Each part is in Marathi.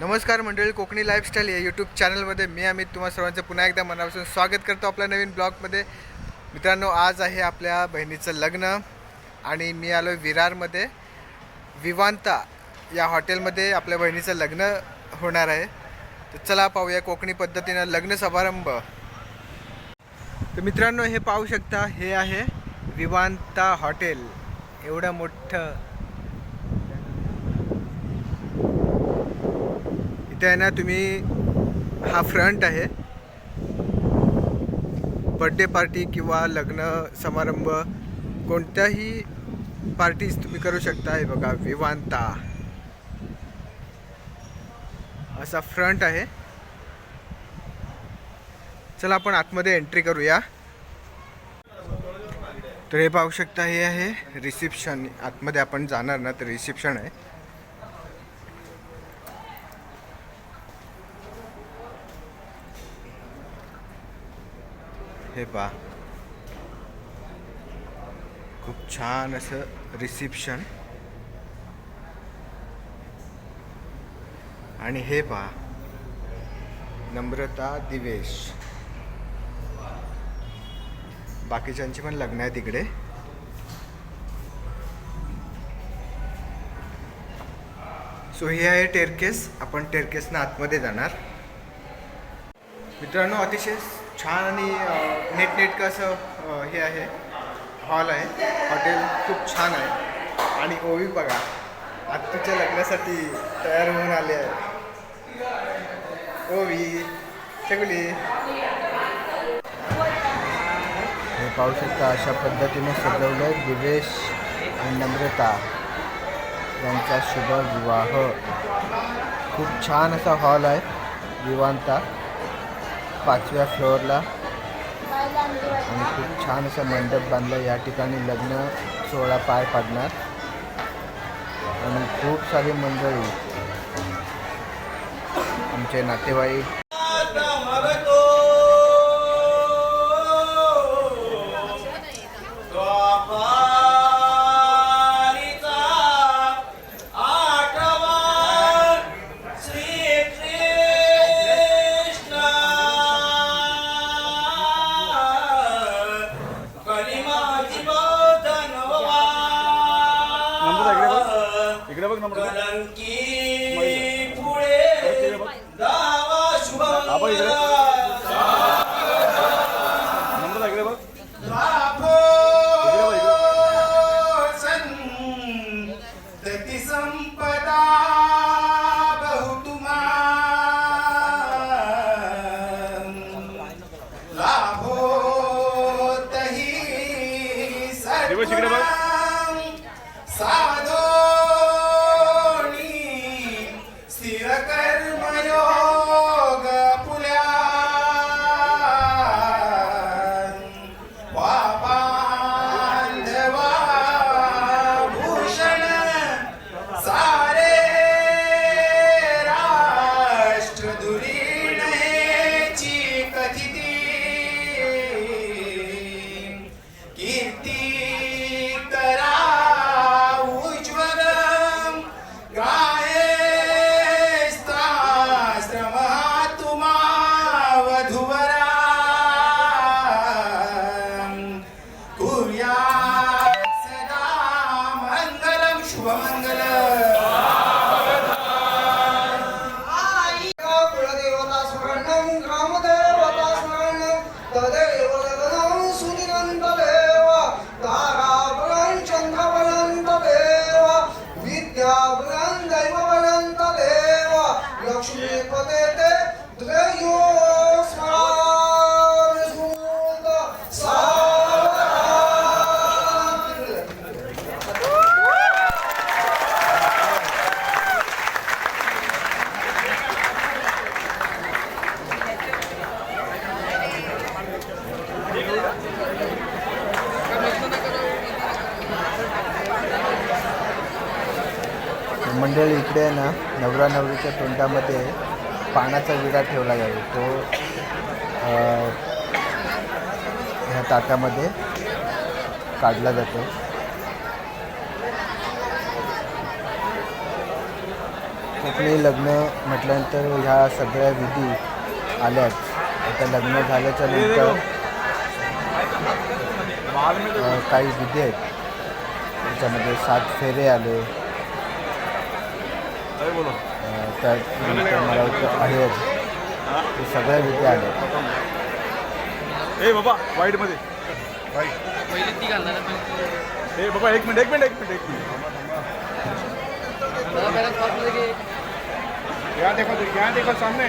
नमस्कार मंडळी कोकणी लाईफस्टाईल या यूट्यूब चॅनलमध्ये मी अमित तुम्हा सर्वांचं पुन्हा एकदा मनापासून स्वागत करतो आपल्या नवीन ब्लॉगमध्ये. मित्रांनो आज आहे आपल्या बहिणीचं लग्न आणि मी आलो विरारमध्ये. विवांता या हॉटेलमध्ये आपल्या बहिणीचं लग्न होणार आहे. तर चला पाहूया कोकणी पद्धतीनं लग्न समारंभ. तर मित्रांनो हे पाहू शकता हे आहे विवांता हॉटेल. एवढं मोठं इथे आहे ना तुम्ही हा फ्रंट आहे. बड्डे पार्टी किंवा लग्न समारंभ कोणत्याही पार्टीज तुम्ही करू शकता. हे बघा विवांता. असा फ्रंट आहे. चला आपण आतमध्ये एंट्री करूया. तर हे पाहू शकता हे आहे रिसेप्शन आतमध्ये आपण जाणार ना तर रिसेप्शन आहे. हे पहा. खूप छान असं रिसेप्शन आणि हे पहा. नम्रता दिवेश. बाकीच्यांची पण लग्न आहे तिकडे सो हे आहे टेरकेस आपण टेरकेसनं आतमध्ये जाणार. मित्रांनो अतिशय छान आणि अ, असं हे आहे. हॉल आहे. हॉटेल खूप छान आहे. आणि ओवी बघा आत्तूच्या लग्नासाठी तयार होऊन आले आहे ओवी सगळी हे पाहू शकता अशा पद्धतीने सजवलं आहे दिवेश आणि नम्रता यांचा शुभ विवाह. खूप छान असा हॉल आहे विवांता पाचव्या फ्लोअरला. आणि खूप छान असं मंडप बांधलं. या ठिकाणी लग्न सोहळा पार पाडणार. आणि खूप सारी मंडळी. आमचे नातेवाईक इकडे बघ नंबर. पुढे दावा शुभ तोंडामध्ये पाण्याचा विडा ठेवला जातो. तो ह्या ताटामध्ये काढला जातो. कोकणी लग्न म्हटल्यानंतर ह्या सगळ्या विधी आल्याच आता लग्न झाल्याच्यानंतर काही विधी आहेत. त्याच्यामध्ये सात फेरे आले काय बोलो त्यानंतर मला वाटतं आहेर हे सगळ्या विधी आल्या. ए बाबा वाईट. मध्ये वाईट ए बाबा एक मिनिट एक मिनिट एक मिनिट एक मिनिट. क्या देखो क्या देखो सामने.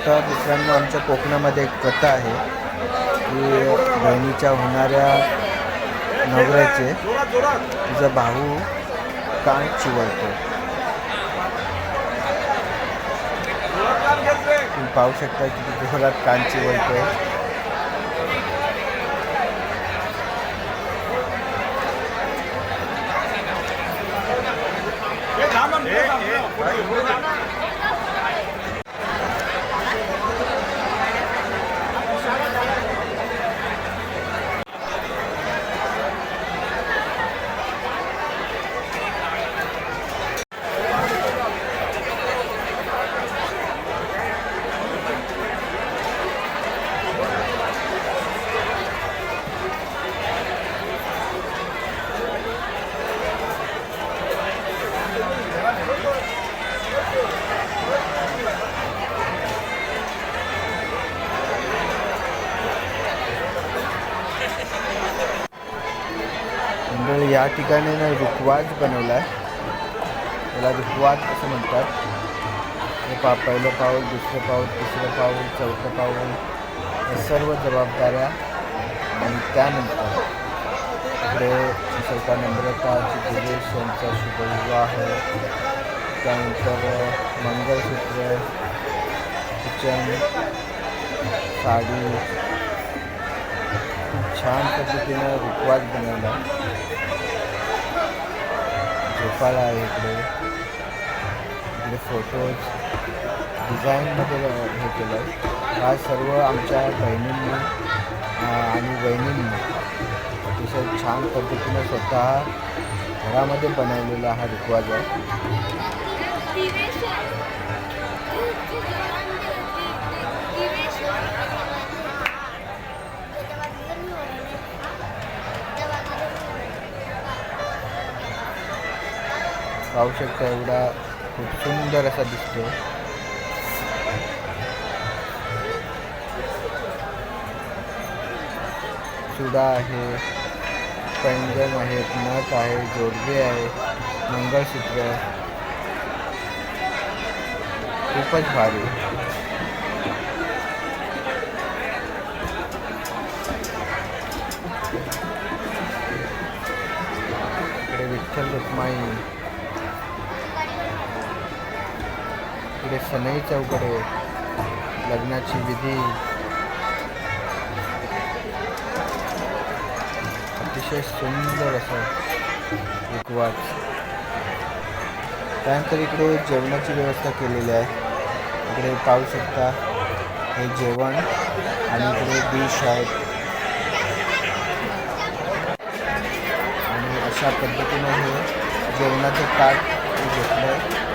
गोष्ट मित्रांनो आमच्या कोकणामध्ये एक कथा आहे की बहिणीच्या होणाऱ्या नवऱ्याचे तिचा भाऊ कान चिवळतो. तुम्ही पाहू शकता की जोरात कान चिवळतो आहे थांब ना, पुढे थांब, पुढे, पुढे थांब. मंडळी या ठिकाणी ना रुखवाज बनवला आहे. त्याला रुखवाज असं म्हणतात. हे पा पहिलं पाऊल दुसरं पाऊल तिसरं पाऊल चौथं पाऊल या सर्व जबाबदाऱ्या आणि त्यानंतर इकडे सौता नम्रता दिवेश यांचा शुभविवाह त्यानंतर मंगळसूत्र किचन साडी. खूप छान पद्धतीनं रुखवाज बनवला. झोपाळा आहे इकडे. इकडे फोटोज डिझाईनमध्ये हे केलं हा सर्व आमच्या बहिणींनी आणि बहिणींनी अतिशय छान पद्धतीनं स्वतः घरामध्ये बनवलेला हा रुखवाज आहे पाहू शकता एवढा खूप सुंदर असा दिसतो चुडा आहे, पैंजण आहेत, नथ आहे, जोडवे आहे, मंगळसूत्र. खूपच भारी. विठ्ठल रुक्माई. इकडे सनई चौकडे लग्नाची विधी. अतिशय सुंदर असं रुखवाज त्यानंतर इकडे जेवणाची व्यवस्था केलेली आहे. इकडे पाहू शकता हे जेवण आणि इकडे डिश आहेत आणि अशा पद्धतीने हे जेवणाचं ताट घेतलं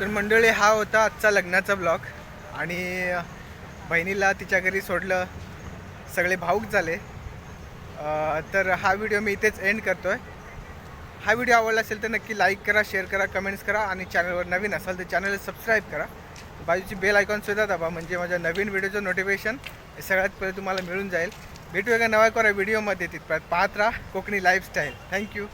तर मंडळी हा होता आजचा लग्नाचा ब्लॉग आणि बहिणीला तिच्या घरी सोडलं. सगळे भाऊक झाले. तर हा व्हिडिओ मी इथेच एंड करतो आहे हा व्हिडिओ आवडला असेल तर नक्की लाईक करा शेअर करा कमेंट्स करा आणि चॅनलवर नवीन असाल तर चॅनल सबस्क्राईब करा. बाजूची बेल आयकॉनसुद्धा दाबा म्हणजे माझ्या नवीन व्हिडिओचं नोटिफिकेशन हे सगळ्यात पहिले तुम्हाला मिळून जाईल. भेटू एका नव्या कोरा व्हिडिओमध्ये तिथपर्यंत. पाहत राहा कोकणी लाईफस्टाईल थँक्यू